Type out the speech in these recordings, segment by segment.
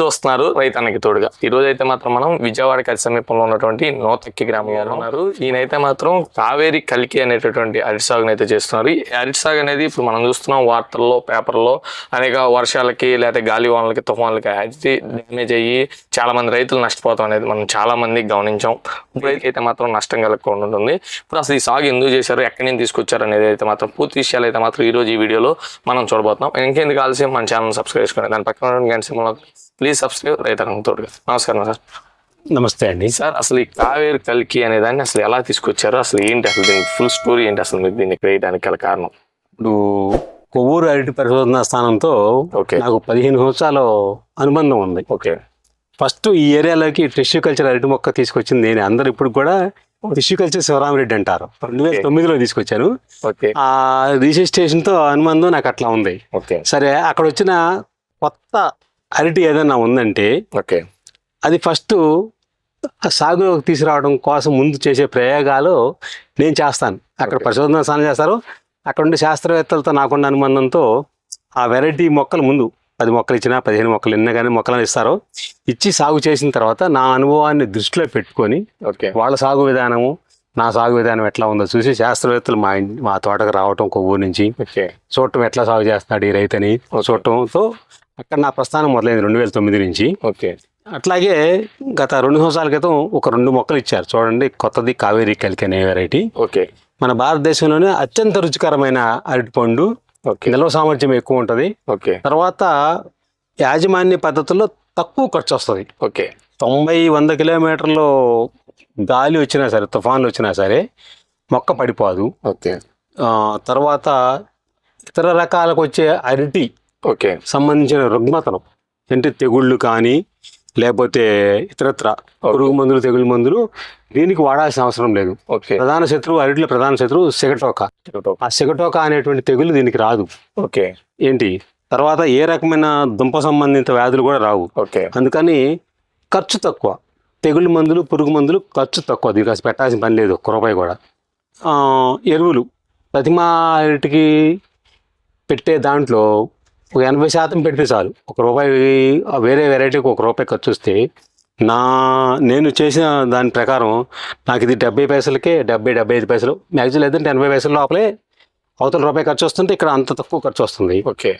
చూస్తున్నారు రైతానికి తోడుగా. ఈ రోజు అయితే మాత్రం మనం విజయవాడ కలి సమీపంలో ఉన్నటువంటి నోతక్కి గ్రామంలో ఉన్నారు. ఈయనైతే మాత్రం కావేరి కలికి అనేటటువంటి అరటి సాగును అయితే చేస్తున్నారు. ఈ అరటి సాగు అనేది ఇప్పుడు మనం చూస్తున్నాం వార్తల్లో పేపర్లో అనేక వర్షాలకి లేకపోతే గాలి వానలకి తుఫాన్లకి అది డ్యామేజ్ అయ్యి చాలా మంది రైతులు నష్టపోతాం అనేది మనం చాలా మంది గమనించాం. ఇప్పుడు అయితే మాత్రం నష్టం కలగకుండా ఉంటుంది. ఇప్పుడు అసలు ఈ సాగు ఎందుకు చేశారు ఎక్కడి నుంచి తీసుకొచ్చారు అనేది అయితే మాత్రం పూర్తి విషయాలు అయితే మాత్రం ఈ రోజు ఈ వీడియోలో మనం చూడబోతున్నాం. ఇంకేందుకు కావాల్సి మన ఛానల్ సబ్స్క్రైబ్ చేసుకోండి. దాని పక్కన ఉన్న గంట సింబల్ ప్లీజ్ సబ్స్క్రైబ్ రైతు తోడుగా నమస్కారం సార్. నమస్తే అండి. సార్ అసలు ఈ కావేరి కలికి అనే దాన్ని అసలు ఎలా తీసుకొచ్చారు? అసలు ఏంటి అసలు దీని ఫుల్ స్టోరీ ఏంటి అసలు మీరు దీన్ని వేయడానికి గల కారణం? ఇప్పుడు కొవ్వూరు అరటి పరిశోధనా స్థానంతో నాకు పదిహేను సంవత్సరాల అనుబంధం ఉంది. ఓకే. ఫస్ట్ ఈ ఏరియాలోకి టిష్యూ కల్చర్ అరటి మొక్క తీసుకొచ్చింది నేను. అందరు ఇప్పుడు కూడా టిష్యూ కల్చర్ శివరామరెడ్డి అంటారు. రెండు వేల తొమ్మిదిలో తీసుకొచ్చాను. ఓకే. ఆ రిజిస్ట్రేషన్తో అనుబంధం నాకు అట్లా ఉంది. ఓకే. సరే అక్కడ వచ్చిన కొత్త అరటి ఏదైనా ఉందంటే ఓకే. అది ఫస్ట్ సాగులోకి తీసుకురావడం కోసం ముందు చేసే ప్రయోగాలు నేను చేస్తాను. అక్కడ. పరిశోధన స్థానం చేస్తారు. అక్కడ ఉండే శాస్త్రవేత్తలతో నాకున్న అనుబంధంతో ఆ వెరైటీ మొక్కలు ముందు పది మొక్కలు ఇచ్చినా పదిహేను మొక్కలు ఎన్న కానీ మొక్కలను ఇస్తారో. ఇచ్చి సాగు చేసిన తర్వాత నా అనుభవాన్ని దృష్టిలో పెట్టుకొని ఓకే. వాళ్ళ సాగు విధానము నా సాగు విధానం ఎట్లా ఉందో చూసి శాస్త్రవేత్తలు మా మా తోటకు రావటం కొవ్వూరు నుంచి ఓకే. చూడటం ఎట్లా సాగు చేస్తున్నాడు ఈ రైతని చూడటంతో అక్కడ నా ప్రస్థానం మొదలైంది రెండు వేల తొమ్మిది నుంచి. ఓకే. అట్లాగే గత రెండు సంవత్సరాల క్రితం ఒక రెండు మొక్కలు ఇచ్చారు. చూడండి కొత్తది కావేరి కలికి అనే వెరైటీ ఓకే. మన భారతదేశంలోనే అత్యంత రుచికరమైన అరటిపండు. ఓకే. నిల్వ సామర్థ్యం ఎక్కువ ఉంటుంది. ఓకే. తర్వాత యాజమాన్య పద్ధతుల్లో తక్కువ ఖర్చు వస్తుంది. ఓకే. తొంభై వంద కిలోమీటర్లు గాలి వచ్చినా సరే తుఫాన్లు వచ్చినా సరే మొక్క పడిపోదు. ఓకే. తర్వాత ఇతర రకాలకు వచ్చే అరటి ఓకే. సంబంధించిన రుగ్మతలు అంటే తెగుళ్ళు కానీ లేకపోతే ఇతరత్ర పురుగు మందులు తెగుళ్ళ మందులు దీనికి వాడాల్సిన అవసరం లేదు. ఓకే. ప్రధాన శత్రువు అరటిలో ప్రధాన శత్రువు సిగటోక. ఆ సిగటోక అనేటువంటి తెగులు దీనికి రాదు. ఓకే. ఏంటి? తర్వాత ఏ రకమైన దుంప సంబంధిత వ్యాధులు కూడా రావు. ఓకే. అందుకని ఖర్చు తక్కువ. తెగుళ్ళ మందులు పురుగు మందులు ఖర్చు తక్కువ. దీనికి అసలు పెట్టాల్సిన పని లేదు ఒక్క రూపాయి కూడా. ఎరువులు. ప్రతిమా అరటికి పెట్టే దాంట్లో ఒక ఎనభై శాతం పెడితే చాలు. ఒక రూపాయి వేరే వెరైటీకి ఒక రూపాయి ఖర్చు వస్తే నా నేను చేసిన దాని ప్రకారం నాకు ఇది డెబ్బై పైసలకే డెబ్బై డెబ్బై ఐదు పైసలు. మ్యాక్సిమం లేదంటే ఎనభై పైసల లోపలే అవతల రూపాయి ఖర్చు వస్తుంటే ఇక్కడ అంత తక్కువ ఖర్చు వస్తుంది. ఓకే.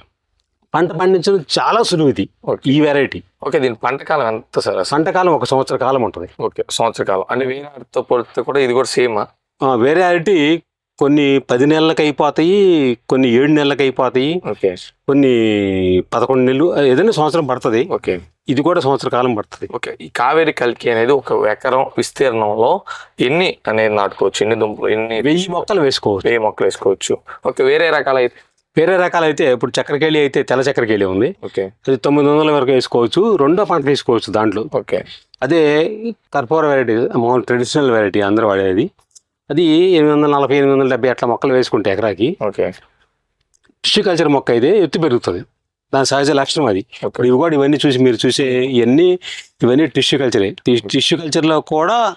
పంట పండించడం చాలా సులువు ఇది ఈ వెరైటీ ఓకే దీని పంట కాలం ఎంత సార్ అసలు? పంటకాలం ఒక సంవత్సర కాలం ఉంటుంది. ఓకే సంవత్సర కాలం. అంటే వేరే పోలిస్తే కూడా ఇది కూడా సేమ్ వేరే అరటి కొన్ని పది నెలలకు అయిపోతాయి కొన్ని ఏడు నెలలకు అయిపోతాయి ఓకే. కొన్ని పదకొండు నెలలు ఏదైనా సంవత్సరం పడుతుంది. ఓకే. ఇది కూడా సంవత్సర కాలం పడుతుంది. ఓకే. ఈ కావేరి కలికి అనేది ఒక ఎకరం విస్తీర్ణంలో ఎన్ని అనేది నాటుకోవచ్చు? ఎన్ని దుంపలు ఎన్ని వెయ్యి మొక్కలు వేసుకోవచ్చు. ఏ మొక్కలు వేసుకోవచ్చు. ఓకే. వేరే రకాల అయితే వేరే రకాలైతే ఇప్పుడు చక్కెరకేళి అయితే తెల్ల చక్కెరకేళి ఉంది. ఓకే. అది తొమ్మిది వందల వరకు వేసుకోవచ్చు. రెండో పంట వేసుకోవచ్చు దాంట్లో. ఓకే. అదే కర్పూర వెరైటీ మామూలు ట్రెడిషనల్ వెరైటీ అందరూ వాడేది. అది ఎనిమిది వందల నలభై ఎనిమిది వందల డెబ్బై అట్లా మొక్కలు వేసుకుంటే ఎకరాకి. ఓకే. టిష్యూ కల్చర్ మొక్క అయితే ఎత్తు పెరుగుతుంది. దాని సహజ లక్షణం అది. ఇప్పుడు ఇవి కూడా ఇవన్నీ చూసి మీరు చూసే ఇవన్నీ ఇవన్నీ టిష్యూ కల్చరే. టిష్యూ కల్చర్లో కూడా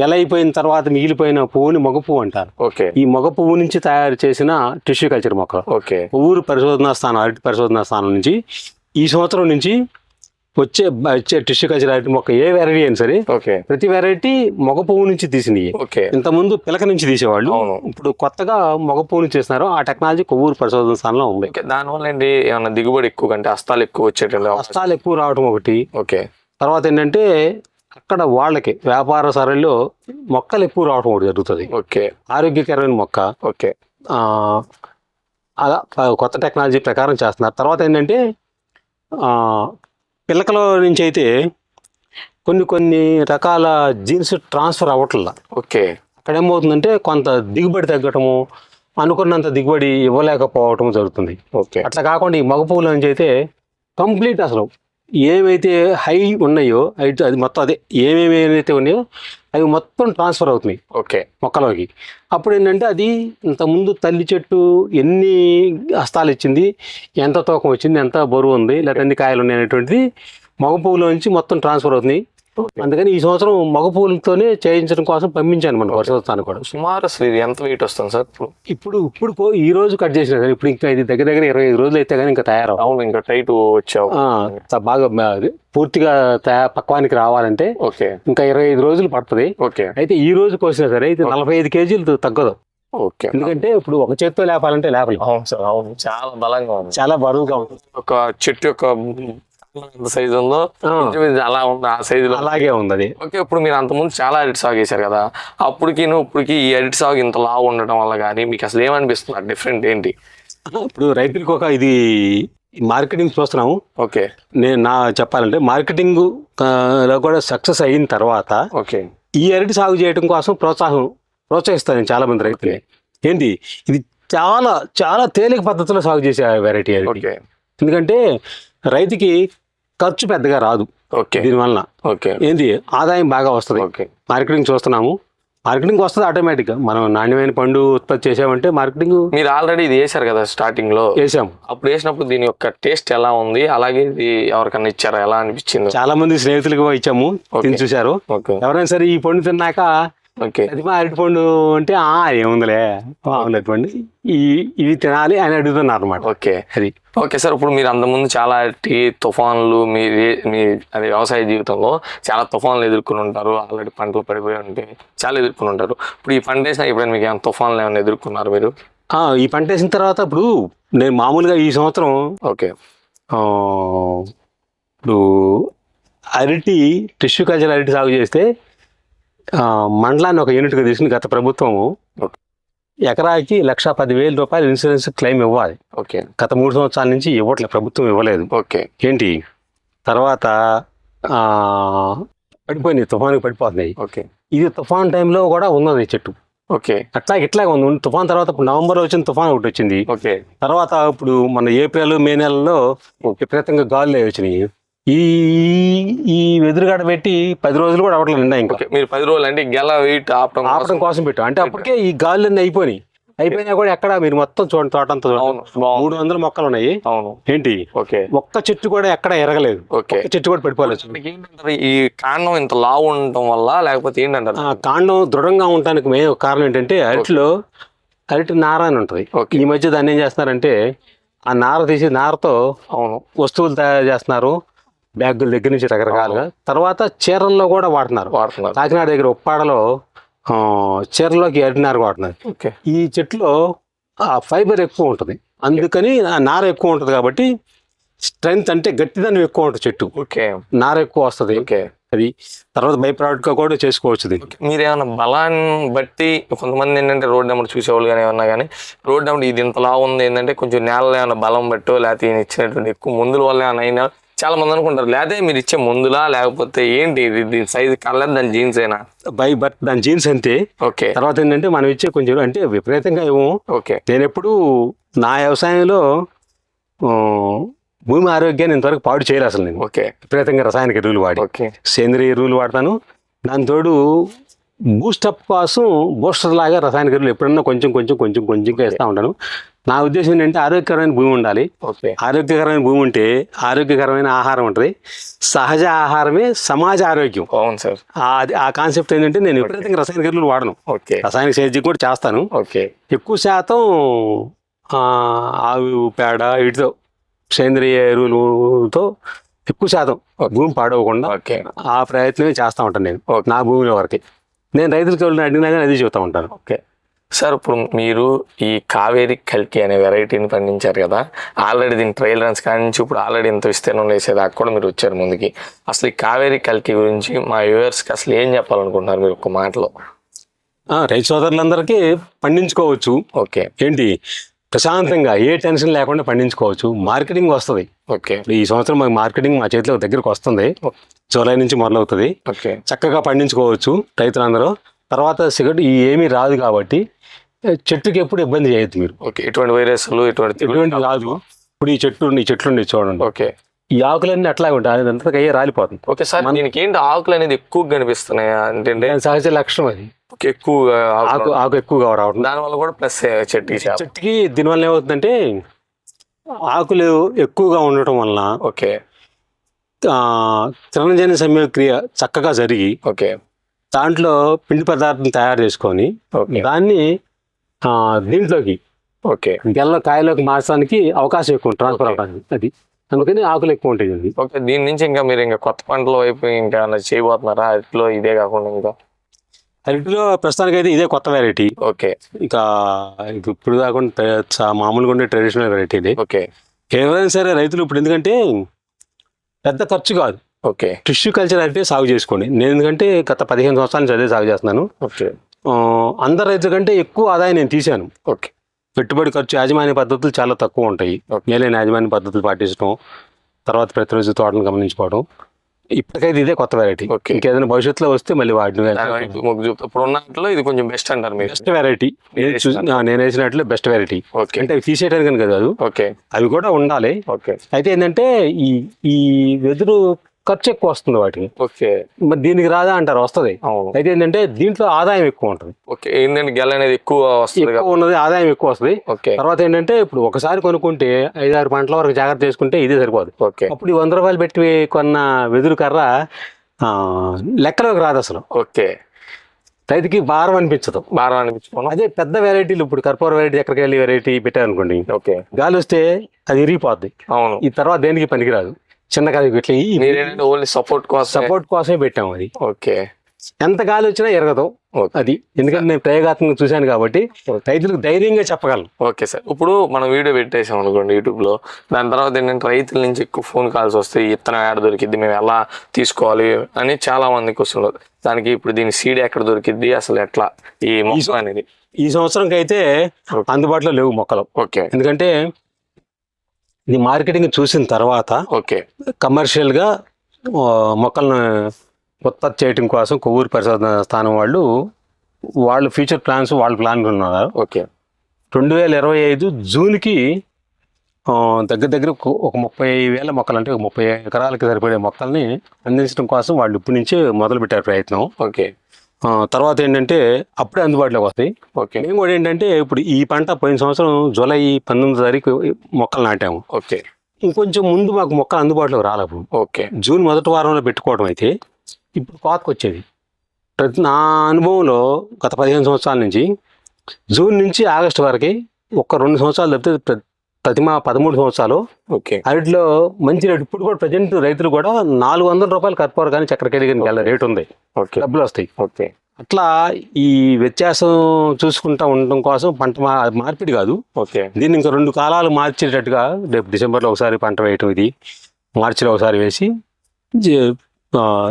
గెల అయిపోయిన తర్వాత మిగిలిపోయిన పువ్వుని మగ పువ్వు అంటారు. ఓకే. ఈ మగ పువ్వు నుంచి తయారు చేసిన టిష్యూ కల్చర్ మొక్క. ఓకే. పువ్వురు పరిశోధనా స్థానం అరటి పరిశోధనా స్థానం నుంచి ఈ సంవత్సరం నుంచి వచ్చే వచ్చే టిష్యూ కల్చర్ మొక్క ఏ వెరైటీ అయినా సరే ఓకే. ప్రతి వెరైటీ మగ పువ్వు నుంచి తీసినవి ఓకే. ఇంతకుముందు పిలక నుంచి తీసేవాళ్ళు. ఇప్పుడు కొత్తగా మగ పువ్వు నుంచి చేస్తున్నారు. ఆ టెక్నాలజీ కొవ్వూరు పరిశోధన స్థానంలో ఉంది. దానివల్ల ఏంటి? ఏమన్నా దిగుబడి ఎక్కువ కంటే హస్తాలు ఎక్కువ వచ్చేటట్లు అవకాశం- కష్టాలు ఎక్కువ రావడం ఒకటి. ఓకే. తర్వాత ఏంటంటే అక్కడ వాళ్ళకి వ్యాపార సరళిలో మొక్కలు ఎక్కువ రావడం ఒకటి జరుగుతుంది. ఓకే. ఆరోగ్యకరమైన మొక్క. ఓకే. అలా కొత్త టెక్నాలజీ ప్రకారం చేస్తున్నారు. తర్వాత ఏంటంటే పిల్లకల నుంచి అయితే కొన్ని కొన్ని రకాల జీన్స్ ట్రాన్స్ఫర్ అవ్వట్లా. ఓకే. అక్కడ ఏమవుతుందంటే కొంత దిగుబడి తగ్గటము అనుకున్నంత దిగుబడి ఇవ్వలేకపోవటం జరుగుతుంది. ఓకే. అట్లా కాకుండా ఈ మగ పువ్వుల నుంచి అయితే కంప్లీట్ అసలు ఏవైతే హై ఉన్నాయో అయితే అది మొత్తం అదే ఏమేమి ఏవైతే ఉన్నాయో అవి మొత్తం ట్రాన్స్ఫర్ అవుతున్నాయి. ఓకే. మొక్కలోకి. అప్పుడు ఏంటంటే అది ఇంతకుముందు తల్లి చెట్టు ఎన్ని హస్తాలు ఇచ్చింది ఎంత తూకం వచ్చింది ఎంత బరువు ఉంది లేకపోతే ఎన్ని కాయలు ఉన్నాయి అనేటువంటిది మగ పువ్వులో నుంచి మొత్తం ట్రాన్స్ఫర్ అవుతుంది అందుకని ఈ సంవత్సరం మగ పూలతోనే చేయించడం కోసం పంపించాను మన వర్షవస్తాను కూడా. సుమారు అసలు ఇది ఎంత వెయిట్ వస్తుంది సార్ ఇప్పుడు? ఇప్పుడు ఈ రోజు కట్ చేసిన ఇప్పుడు ఇంకా ఇది దగ్గర దగ్గర ఇరవై ఐదు రోజులు అయితే కానీ ఇంకా తయారవు. అవును ఇంకా టైట్ వచ్చావు. బాగా పూర్తిగా పక్వానికి రావాలంటే ఓకే. ఇంకా ఇరవై ఐదు రోజులు పడుతుంది. ఓకే. అయితే ఈ రోజు కోసినా సరే ఇది నలభై ఐదు కేజీలు తగ్గదు. ఓకే. ఎందుకంటే ఇప్పుడు ఒక చేత్తో లేపాలంటే లేపలేం. అవును సార్ అవును. చాలా బలంగా ఉంది. చాలా బరువుగా ఉంటుంది. ఒక చెట్టు యొక్క సైజు ఉందో అలా ఉంది? ఆ సైజులో అలాగే ఉంది అది. ఓకే ఇప్పుడు మీరు అంతకుముందు చాలా అరటి సాగు చేశారు కదా. అప్పటికి ఇప్పటికి ఈ అరటి సాగు ఇంత లావు ఉండటం వల్ల కానీ మీకు అసలు ఏమనిపిస్తుంది? డిఫరెంట్ ఏంటి? ఇప్పుడు రైతులకు ఒక ఇది మార్కెటింగ్ చూస్తున్నాము. ఓకే. నేను నా చెప్పాలంటే మార్కెటింగ్లో కూడా సక్సెస్ అయిన తర్వాత ఓకే. ఈ అరటి సాగు చేయడం కోసం ప్రోత్సాహం ప్రోత్సహిస్తాను నేను చాలా మంది రైతులు ఏంటి? ఇది చాలా చాలా తేలిక పద్ధతిలో సాగు చేసే వెరైటీ అది. ఓకే. ఎందుకంటే రైతుకి ఖర్చు పెద్దగా రాదు. ఓకే. దీనివల్ల ఓకే. ఏంటి ఆదాయం బాగా వస్తుంది. ఓకే. మార్కెటింగ్ చూస్తున్నాము. మార్కెటింగ్ వస్తుంది ఆటోమేటిక్గా. మనం నాణ్యమైన పండు ఉత్పత్తి చేసామంటే మార్కెటింగ్ మీరు ఆల్రెడీ ఇది వేశారు కదా స్టార్టింగ్లో చేసాము అప్పుడు వేసినప్పుడు దీని యొక్క టేస్ట్ ఎలా ఉంది? అలాగే ఇది ఎవరికన్నా ఇచ్చారా? ఎలా అనిపించింది? చాలా మంది స్నేహితులకు ఇచ్చాము. తిని ఓకే. ఎవరైనా సరే ఈ పండు తిన్నాక ఓకే. అది మా అరటి పండు అంటే ఆ ఏముందిలే. మామూలు అరటి పండు. ఈ ఇవి తినాలి అని అడుగుతున్నారు అనమాట ఓకే. అది. ఓకే సార్ ఇప్పుడు మీరు అంతకుముందు చాలా టీ తుఫాన్లు మీ మీ అదే వ్యవసాయ జీవితంలో చాలా తుఫాన్లు ఎదుర్కొని ఉంటారు ఆల్రెడీ పంటలు పడిపోయి ఉంటే చాలా ఎదుర్కొని ఉంటారు. ఇప్పుడు ఈ పంట వేసిన ఎప్పుడైనా మీకు ఏమైనా తుఫాన్లు ఏమైనా ఎదుర్కొన్నారు మీరు? ఈ పంట వేసిన తర్వాత ఇప్పుడు నేను మామూలుగా ఈ సంవత్సరం ఓకే. ఇప్పుడు అరటి టిష్యూ కల్చర్ అరటి సాగు చేస్తే మండలాన్ని ఒక యూనిట్గా తీసుకుని గత ప్రభుత్వము ఓకే. ఎకరాకి లక్ష పదివేల రూపాయలు ఇన్సూరెన్స్ క్లెయిమ్ ఇవ్వాలి. ఓకే. గత మూడు సంవత్సరాల నుంచి ఇవ్వట్లేదు ప్రభుత్వం ఇవ్వలేదు. ఓకే. ఏంటి? తర్వాత పడిపోయినాయి తుఫానుకి పడిపోతున్నాయి. ఓకే. ఇది తుఫాన్ టైంలో కూడా ఉన్నది చెట్టు. ఓకే. అట్లా ఇట్లాగే ఉంది. తుఫాన్ తర్వాత ఇప్పుడు నవంబర్ వచ్చిన తుఫాన్ ఒకటి వచ్చింది. ఓకే. తర్వాత ఇప్పుడు మన ఏప్రిల్ మే నెలలో విపరీతంగా గాలులు వచ్చినాయి. ఈ ఈ వెదురుగడ పెట్టి పది రోజులు కూడా అవ్వట్లేదు నిండా ఇంకా. మీరు పది రోజులు అంటే గెల వెయిట్ ఆపడం ఆపడం కోసం- పెట్టాం. అంటే అప్పటికే ఈ గాలులన్నీ అయిపోయినాయి. అయిపోయినా కూడా ఎక్కడ మీరు మొత్తం చూడండి. అవును బాగుంది. మూడు వందల మొక్కలు ఉన్నాయి. అవును. ఏంటి? ఓకే. ఒక్క చెట్టు కూడా ఎక్కడ ఎరగలేదు. ఓకే. చెట్టు కూడా ఏంటంటారు? ఈ కాండం ఇంత లావు ఉండటం వల్ల లేకపోతే ఏంటంటారు? ఆ కాండం దృఢంగా ఉండటానికి మెయిన్ కారణం ఏంటంటే అరటిలో అరటి నార అని ఉంటుంది. ఈ మధ్య దాన్ని ఏం చేస్తున్నారంటే ఆ నార తీసి నారతో అవును. వస్తువులు తయారు చేస్తున్నారు. బ్యాగుల దగ్గర నుంచి రకరకాలుగా. తర్వాత చీరల్లో కూడా వాడుతున్నారు. వాడుతున్నారు. కాకినాడ దగ్గర ఉప్పాడలో చీరలోకి అరిటినారు వాడుతున్నారు. ఓకే. ఈ చెట్టులో ఆ ఫైబర్ ఎక్కువ ఉంటుంది. అందుకని ఆ నార ఎక్కువ ఉంటుంది కాబట్టి స్ట్రెంగ్త్ అంటే గట్టిదనం ఎక్కువ ఉంటుంది చెట్టు. ఓకే. నార ఎక్కువ వస్తుంది. ఓకే. అది తర్వాత బై గా కూడా చేసుకోవచ్చు ఇది మీరు ఏమైనా బలాన్ని బట్టి కొంతమంది ఏంటంటే రోడ్ నెంబర్ చూసేవాళ్ళు కానీ ఏమన్నా కానీ రోడ్ నెంబర్ ఇది ఇంతలా ఉంది ఏంటంటే కొంచెం నేలలో ఏమైనా బలం బట్టో లేకపోతే ఈయన ఇచ్చినటువంటి ఎక్కువ మందుల వల్ల ఏమైనా అయినా చాలా మంది అనుకుంటారు లేకపోతే మీరు ఇచ్చే మందులా లేకపోతే ఏంటి ఇది దీని సైజు కలర్ దాని జీన్స్ అయినా బై బట్ దాని జీన్స్ అంతే. ఓకే. తర్వాత ఏంటంటే మనం ఇచ్చే కొంచెం అంటే విపరీతంగా ఏమో. ఓకే. నేను ఎప్పుడు నా వ్యవసాయంలో భూమి ఆరోగ్యాన్ని ఇంతవరకు పాడు చేయలేదు అసలు నేను. ఓకే. విపరీతంగా రసాయనిక ఎరువులు వాడి. ఓకే. సేంద్రియ ఎరువులు వాడతాను. దాని తోడు బూస్టప్ కోసం బూస్టర్ లాగా రసాయనిక ఎరువులు ఎప్పుడన్నా కొంచెం కొంచెం కొంచెం కొంచెం వేస్తూ ఉంటాను. నా ఉద్దేశం ఏంటంటే ఆరోగ్యకరమైన భూమి ఉండాలి. ఆరోగ్యకరమైన భూమి ఉంటే ఆరోగ్యకరమైన ఆహారం ఉంటుంది. సహజ ఆహారమే సమాజ ఆరోగ్యం. అవును సార్. ఆ- కాన్సెప్ట్ ఏంటంటే నేను విపరీతంగా రసాయనిక ఎరువులు వాడను ఓకే. రసాయనిక సేద్యం కూడా చేస్తాను. ఓకే. ఎక్కువ శాతం ఆవు పేడ వీటితో సేంద్రియ ఎరువులతో ఎక్కువ శాతం భూమి పాడవకుండా ఆ ప్రయత్నమే చేస్తూ ఉంటాను నేను. నా భూమిలో వరకు. నేను రైతులకి ఎవరిని అడిగినా కానీ అది చెబుతూ ఉంటాను. ఓకే. సార్ ఇప్పుడు మీరు ఈ కావేరి కల్కి అనే వెరైటీని పండించారు కదా ఆల్రెడీ దీని ట్రయల్ రన్స్ కానీ నుంచి ఇప్పుడు ఆల్రెడీ ఎంత విస్తీర్ణం వేసేదాకా కూడా మీరు వచ్చారు ముందుకి. అసలు ఈ కావేరి కల్కి గురించి మా వ్యూవర్స్కి అసలు ఏం చెప్పాలనుకుంటున్నారు మీరు ఒక మాటలో? రైతు సోదరులందరికీ పండించుకోవచ్చు. ఓకే. ఏంటి? ప్రశాంతంగా ఏ టెన్షన్ లేకుండా పండించుకోవచ్చు. మార్కెటింగ్ వస్తుంది. ఓకే. ఈ సంవత్సరం మాకు మార్కెటింగ్ మా చేతిలో దగ్గరకు వస్తుంది. జూలై నుంచి మొదలవుతుంది. ఓకే. చక్కగా పండించుకోవచ్చు రైతులందరూ. తర్వాత సిగరెట్ ఈ ఏమీ రాదు కాబట్టి చెట్టుకి ఎప్పుడు ఇబ్బంది చేయొద్దు మీరు. ఓకే ఎటువంటి వైరస్లు ఎటువంటి రాదు ఇప్పుడు ఈ చెట్లు ఈ చెట్లు చూడండి. ఓకే. ఈ ఆకులన్నీ అట్లాగే ఉంటాయి. అదంతా అయ్యే రాలిపోతుంది. ఓకే సార్ దీనికి ఏంటి ఆకులు అనేది ఎక్కువ కనిపిస్తున్నాయి? అంటే సహజ లక్షణం అది. ఎక్కువగా ఆకు ఆకు ఎక్కువగా రావడం. దానివల్ల కూడా ప్లస్ చెట్టుకి. చెట్టుకి దీనివల్ల ఏమవుతుందంటే ఆకులు ఎక్కువగా ఉండటం వలన ఓకే. ఆ, తృణజన్య సంయోగక్రియ చక్కగా జరిగి ఓకే. దాంట్లో పిండి పదార్థం తయారు చేసుకొని దాన్ని దీంట్లోకి ఓకే. గెల్ల కాయలోకి మార్చడానికి అవకాశం ఎక్కువ ట్రాన్స్ఫర్. అవకాశం అది. అందుకని ఆకులు ఎక్కువ ఉంటాయి అది ఓకే దీని నుంచి ఇంకా మీరు ఇంకా కొత్త పంటల వైపు ఇంకా చేయబోతున్నారా? అట్లో ఇదే కాకుండా ఇంకా? అరటిలో ప్రస్తుతానికి అయితే ఇదే కొత్త వెరైటీ ఓకే. ఇక ఇప్పుడు కాకుండా మామూలుగా ఉండే ట్రెడిషనల్ వెరైటీ ఇది. ఓకే. ఎవరైనా సరే రైతులు ఇప్పుడు ఎందుకంటే పెద్ద ఖర్చు కాదు. ఓకే. టిష్యూ కల్చర్ అయితే సాగు చేసుకోండి. నేను ఎందుకంటే గత పదిహేను సంవత్సరాల నుంచి అదే సాగు చేస్తున్నాను. ఓకే. అందరు రైతుల కంటే ఎక్కువ ఆదాయం నేను తీశాను. ఓకే. పెట్టుబడి ఖర్చు యాజమాన్య పద్ధతులు చాలా తక్కువ ఉంటాయి. మేలైన యాజమాన్య పద్ధతులు పాటించడం తర్వాత ప్రతిరోజు తోటను గమనించుకోవడం ఇప్పటికైతే ఇదే కొత్త వెరైటీ Okay. ఇంకేదైనా భవిష్యత్తులో వస్తే మళ్ళీ చూపుతా ఇప్పుడు ఉన్నట్లో ఇది కొంచెం బెస్ట్ అంటారు మీరు. బెస్ట్ వెరైటీ నేను వేసినట్లు బెస్ట్ వెరైటీ ఓకే. అంటే అవి తీసేయడానికి కాదు ఓకే. అవి కూడా ఉండాలి. ఓకే. అయితే ఏంటంటే ఈ ఈ వెదురు ఖర్చు ఎక్కువ వస్తుంది వాటికి. ఓకే. మరి దీనికి రాదా అంటారు వస్తుంది. అవును. అయితే ఏంటంటే దీంట్లో ఆదాయం ఎక్కువ ఉంటుంది. ఓకే ఏంటంటే గెల అనేది ఎక్కువ వస్తుంది ఎక్కువ ఉన్నది ఆదాయం ఎక్కువ వస్తుంది. ఓకే. తర్వాత ఏంటంటే ఇప్పుడు ఒకసారి కొనుక్కుంటే ఐదారు పంటల వరకు జాగ్రత్త చేసుకుంటే ఇదే సరిపోదు. ఓకే. అప్పుడు ఈ వంద రూపాయలు పెట్టి కొన్న వెదురు కర్ర ఆ, లెక్కలోకి రాదు అసలు. ఓకే. రైతుకి భారం అనిపించదు. బాగా అనిపించుకోను అదే పెద్ద వెరైటీలు ఇప్పుడు కర్పూర వెరైటీ ఎక్కడికి వెళ్ళి వెరైటీ పెట్టారనుకోండి. ఓకే. గాలి వస్తే అది ఇరిగిపోద్ది అవును. ఈ తర్వాత దేనికి పనికిరాదు. చిన్న కాదు ఇట్లా ఓన్లీ సపోర్ట్ కోసం సపోర్ట్ కోసమే పెట్టాము అది. ఓకే. ఎంత గాలి వచ్చినా ఎరగదు ఓకే. అది. ఎందుకంటే నేను ప్రయోగాత్మకంగా చూశాను కాబట్టి రైతులకు ధైర్యంగా చెప్పగలను. Okay sir. ఇప్పుడు మనం వీడియో పెట్టేసాం అనుకోండి యూట్యూబ్లో దాని తర్వాత ఏంటంటే రైతుల నుంచి ఎక్కువ ఫోన్ కాల్స్ వస్తాయి. ఇత్తనం ఎక్కడ దొరికిద్ది? మేము ఎలా తీసుకోవాలి? అని చాలా మందికి వస్తున్నారు దానికి ఇప్పుడు దీని సీడ్ ఎక్కడ దొరికిద్ది? అసలు ఎట్లా? ఈ మొక్క అనేది. ఈ సంవత్సరంకి అయితే అందుబాటులో లేవు మొక్కలు. ఓకే. ఎందుకంటే ఇది మార్కెటింగ్ చూసిన తర్వాత ఓకే. కమర్షియల్గా మొక్కలను ఉత్పత్తి చేయడం కోసం కొవ్వూరు పరిశోధన స్థానం వాళ్ళు వాళ్ళు ఫ్యూచర్ ప్లాన్స్ వాళ్ళ ప్లాన్ ఉన్నారు. ఓకే. రెండు వేల ఇరవై ఐదు జూన్కి దగ్గర దగ్గర ఒక- ముప్పై వేల మొక్కలు అంటే ఒక ముప్పై ఎకరాలకి సరిపడే మొక్కల్ని అందించడం కోసం వాళ్ళు ఇప్పటి నుంచే మొదలు పెట్టారు ప్రయత్నం. ఓకే. తర్వాత ఏంటంటే అప్పుడే అందుబాటులోకి వస్తాయి. ఓకే. మేము కూడా ఏంటంటే ఇప్పుడు ఈ పంట పోయిన సంవత్సరం జూలై పంతొమ్మిది తారీఖు మొక్కలు నాటాము. ఓకే. ఇంకొంచెం ముందు మాకు మొక్కలు అందుబాటులోకి రాలేదు ఓకే. జూన్ మొదటి వారంలో పెట్టుకోవడం అయితే ఇప్పుడు కోతకు వచ్చేది. ప్రతి నా అనుభవంలో గత పదిహేను సంవత్సరాల నుంచి జూన్ నుంచి ఆగస్టు వరకు ఒక్క రెండు సంవత్సరాలు తప్పితే ప్ర- ప్రతి మా పదమూడు సంవత్సరాలు. ఓకే. మంచి రేటు. ఇప్పుడు కూడా ప్రజెంట్ రైతులు కూడా నాలుగు వందల రూపాయలు కర్పూర కానీ చక్కెరకేళి కానీ వెళ్ళ రేటు ఉంది. ఓకే. డబ్బులు వస్తాయి. ఓకే. అట్లా ఈ వ్యత్యాసం చూసుకుంటా ఉండడం కోసం పంట మా మార్పిడి కాదు. ఓకే. దీన్ని ఇంకా రెండు కాలాలు మార్చేటట్టుగా రేపు డిసెంబర్లో ఒకసారి పంట వేయటం ఇది. మార్చిలో ఒకసారి వేసి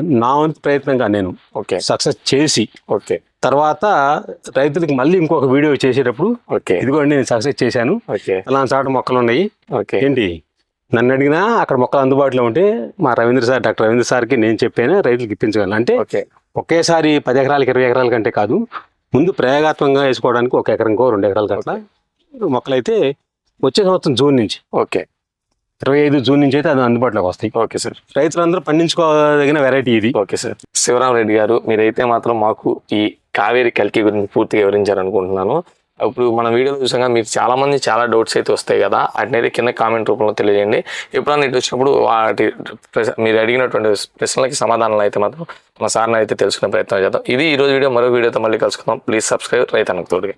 నా వంతు ప్రయత్నంగా నేను ఓకే. సక్సెస్ చేసి ఓకే. తర్వాత రైతులకి మళ్ళీ ఇంకొక వీడియో చేసేటప్పుడు ఓకే. ఇదిగోండి నేను సక్సెస్ చేశాను. ఓకే. అలా చాట మొక్కలు ఉన్నాయి. ఓకే. ఏంటి? నన్ను అడిగినా అక్కడ మొక్కలు అందుబాటులో ఉంటే మా రవీంద్ర సార్ డాక్టర్ రవీంద్ర సార్కి నేను చెప్పాను రైతులకు ఇప్పించగలను. అంటే ఒకేసారి పది ఎకరాలకి ఇరవై ఎకరాల కంటే కాదు ముందు ప్రయోగాత్మకంగా వేసుకోవడానికి ఒక ఎకరంకో రెండు ఎకరాలకు అట్లా మొక్కలైతే వచ్చే సంవత్సరం జూన్ నుంచి. ఓకే. ఇరవై ఐదు జూన్ నుంచి అయితే అది అందుబాటులోకి వస్తాయి. Okay sir. రైతులందరూ పండించుకోదగిన వెరైటీ ఇది. Okay sir. శివరాం రెడ్డి గారు మీరైతే మాత్రం మాకు ఈ కావేరి కల్కి గురించి పూర్తిగా వివరించారనుకుంటున్నాను ఇప్పుడు మన వీడియో చూసాక మీరు చాలా మంది చాలా డౌట్స్ అయితే వస్తాయి కదా వాటిని కింద కామెంట్ రూపంలో తెలియజేయండి. ఎప్పుడన్నా ఇటు వచ్చినప్పుడు వాటి మీరు అడిగినటువంటి ప్రశ్నలకి సమాధానాలు అయితే మాత్రం మా సార్ని అయితే తెలుసుకునే ప్రయత్నం చేద్దాం. ఇది ఈ రోజు వీడియో మరో వీడియోతో మళ్ళీ కలుసుకుందాం. ప్లీజ్ సబ్స్క్రైబ్ రైతన్నకు తోడుగా.